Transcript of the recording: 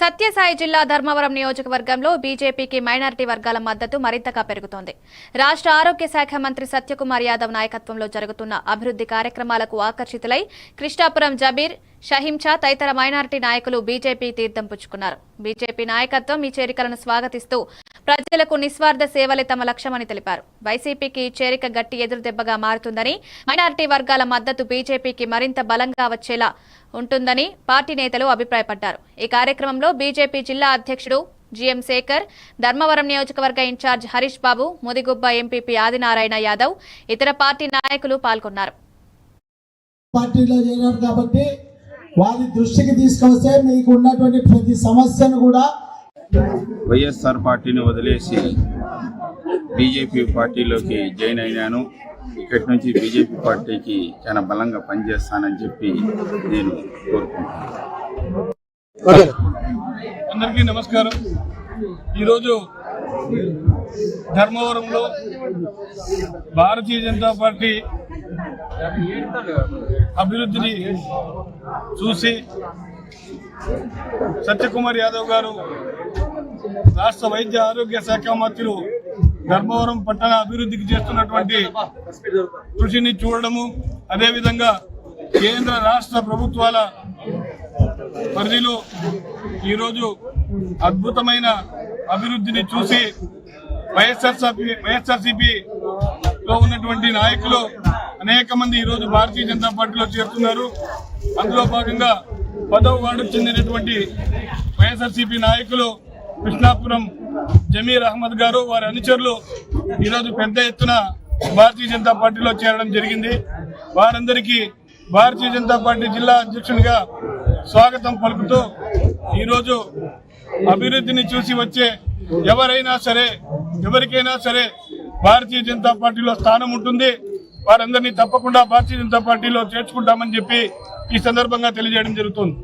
సత్యసాయి జిల్లా ధర్మవరం నియోజకవర్గంలో బీజేపీకి మైనారిటీ వర్గాల మద్దతు మరింతగా పెరుగుతోంది. రాష్ట్ర ఆరోగ్య శాఖ మంత్రి సత్యకుమార్ యాదవ్ నాయకత్వంలో జరుగుతున్న అభివృద్ధి కార్యక్రమాలకు ఆకర్షితులై కృష్ణాపురం జబీర్ షహించా తదితర మైనారిటీ నాయకులు బీజేపీ తీర్థం పుచ్చుకున్నారు. బీజేపీ నాయకత్వం ఈ చేరికలను స్వాగతిస్తూ ప్రజలకు నిస్వార్థ సేవలే తమ లక్ష్యమని తెలిపారు. వైసీపీకి చేరిక గట్టి ఎదురుదెబ్బగా మారుతుందని మైనారిటీ వర్గాల మద్దతు బీజేపీకి మరింత బలంగా వచ్చేలా ఉంటుందని పార్టీ నేతలు అభిప్రాయపడ్డారు. ఈ కార్యక్రమంలో బీజేపీ జిల్లా అధ్యక్షుడు జీఎం శేఖర్ ధర్మవరం నియోజకవర్గ ఇన్ఛార్జ్ హరీష్ బాబు ముదిగుబ్బ ఎంపీపీ ఆదినారాయణ యాదవ్ ఇతర పార్టీ నాయకులు పాల్గొన్నారు. పార్టీలో చేరారు కాబట్టి వారి దృష్టికి తీసుకొస్తే మీకు ఉన్నటువంటి ప్రతి సమస్యను కూడా వైఎస్ఆర్ పార్టీని వదిలేసి బీజేపీ పార్టీలోకి జాయిన్ అయినాను. ఇక్కడి నుంచి బీజేపీ పార్టీకి చాలా బలంగా పనిచేస్తానని చెప్పి నేను కోరుకుంటున్నాను. అందరికీ నమస్కారం. ఈరోజు ధర్మవరంలో భారతీయ జనతా పార్టీ అభివృద్ధిని చూసి సత్యకుమార్ యాదవ్ గారు రాష్ట్ర వైద్య ఆరోగ్య శాఖ మంత్రులు ధర్మవరం పట్టణ అభివృద్ధికి చేస్తున్నటువంటి కృషిని చూడడము అదేవిధంగా కేంద్ర రాష్ట్ర ప్రభుత్వాల పరిధిలో ఈరోజు అద్భుతమైన అభివృద్ధిని చూసి వైఎస్ఆర్సీపీ వైఎస్ఆర్సీపీలో ఉన్నటువంటి నాయకులు అనేక మంది ఈరోజు భారతీయ జనతా పార్టీలో చేరుతున్నారు. అందులో భాగంగా పదవ వార్డుకు చెందినటువంటి వైఎస్ఆర్సీపీ నాయకులు కృష్ణాపురం జమీర్ అహ్మద్ గారు వారి అనుచరులు ఈరోజు పెద్ద ఎత్తున భారతీయ జనతా పార్టీలో చేరడం జరిగింది. వారందరికీ భారతీయ జనతా పార్టీ జిల్లా అధ్యక్షునిగా స్వాగతం పలుకుతూ ఈరోజు అభివృద్ధిని చూసి వచ్చే ఎవరైనా సరే ఎవరికైనా సరే భారతీయ జనతా పార్టీలో స్థానం ఉంటుంది. వారందరినీ తప్పకుండా భారతీయ జనతా పార్టీలో చేర్చుకుంటామని చెప్పి ఈ సందర్భంగా తెలియజేయడం జరుగుతుంది.